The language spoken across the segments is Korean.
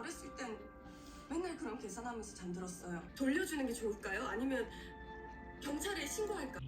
어렸을 땐 맨날 그런 계산하면서 잠들었어요. 돌려주는 게 좋을까요? 아니면 경찰에 신고할까?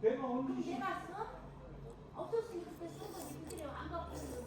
내가 언제 내가 써? 없었으니까 거지. 그들이 안 갖고 있는 거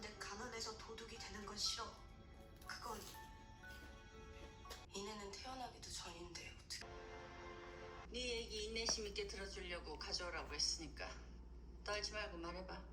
지. 집안에서 도둑이 되는 건 싫어. 그건 이내는 태어나기도 전인데 어떻게 네 얘기 인내심 있게 들어주려고 가져오라고 했으니까 떨지 말고 말해봐.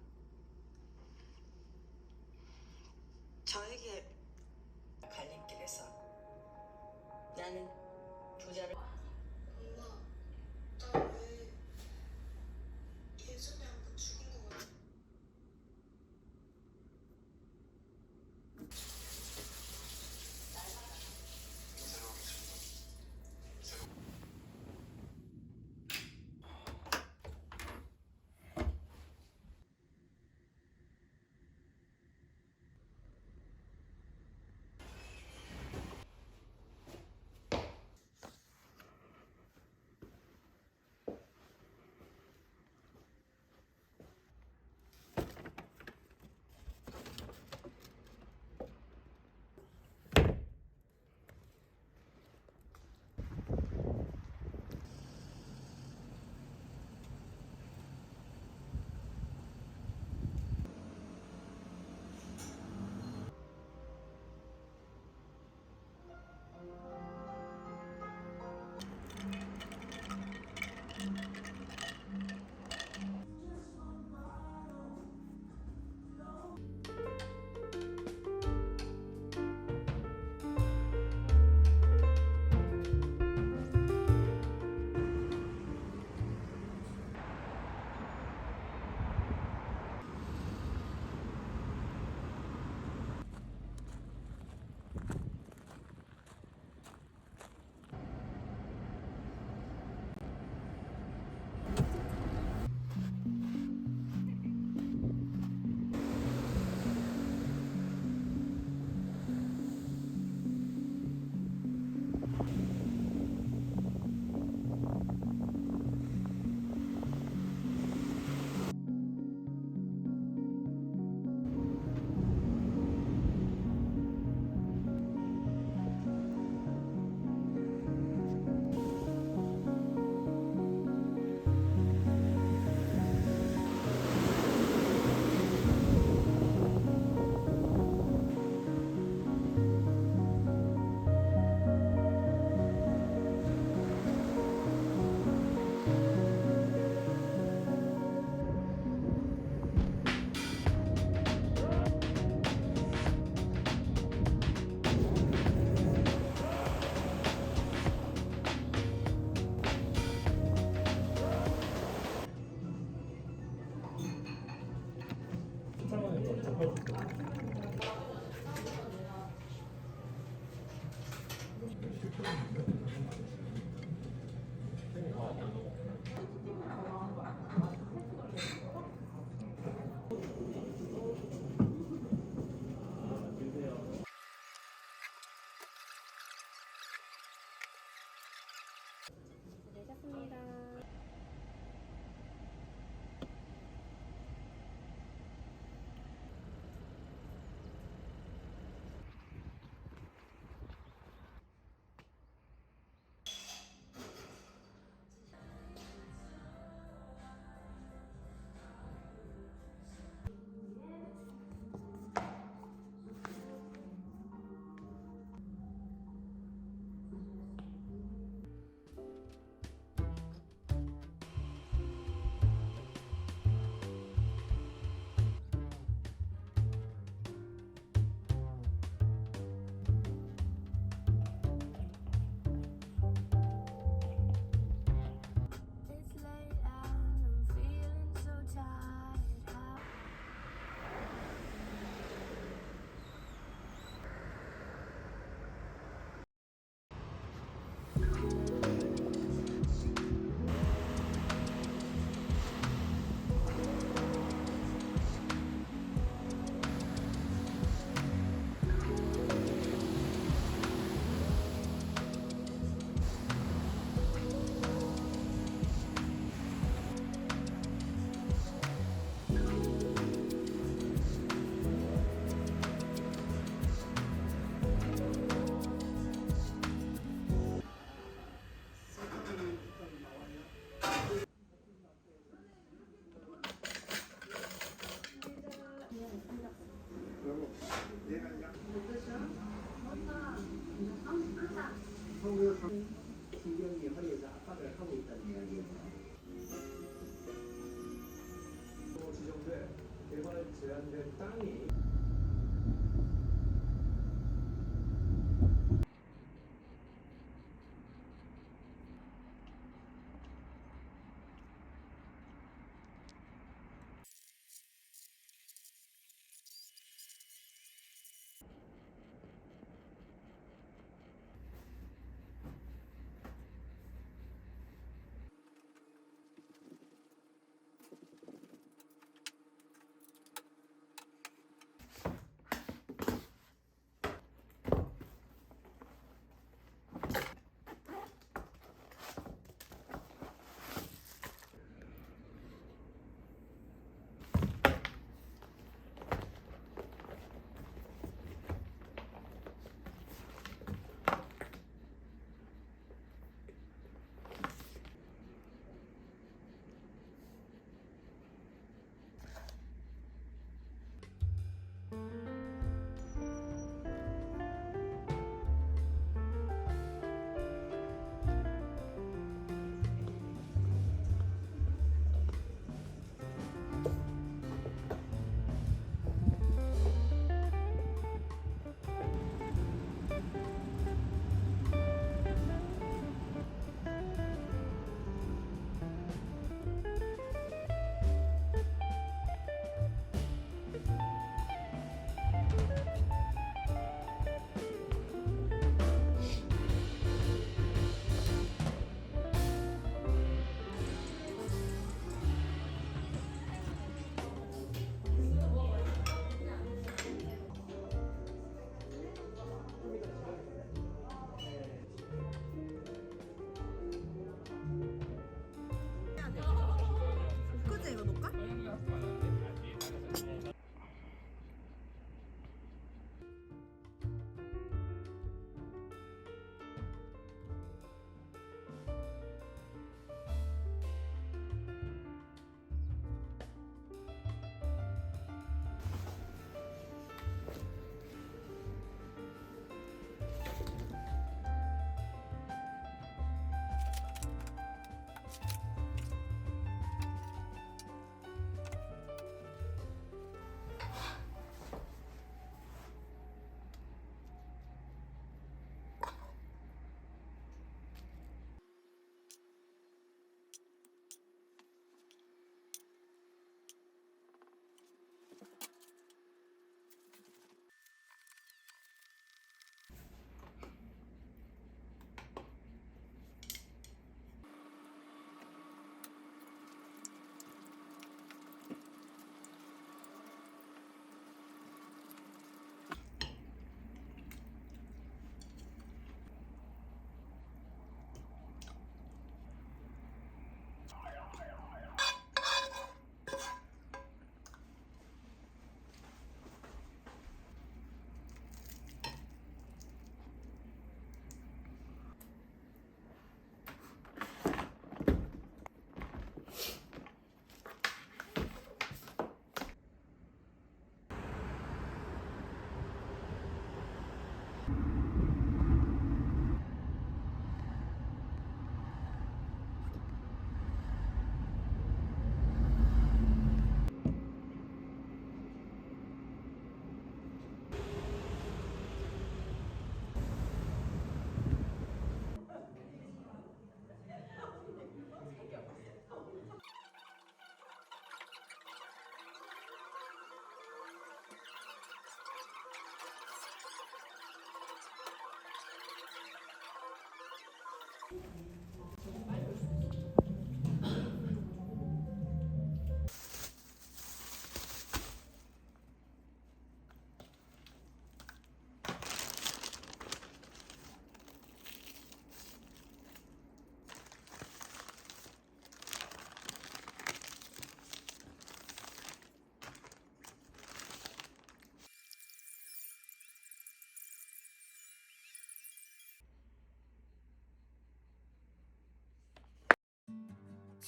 当年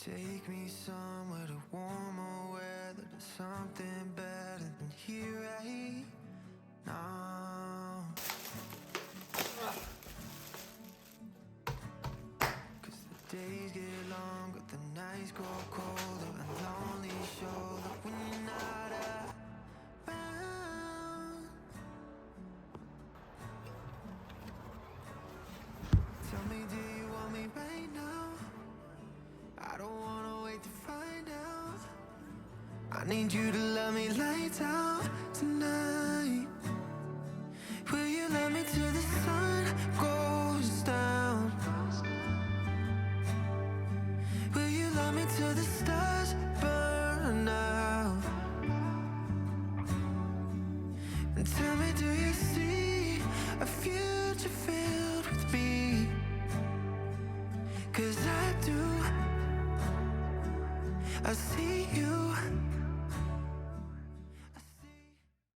Take me somewhere to warmer weather, to something better than here right now. I need you to love me lights out tonight. Will you love me till the sun?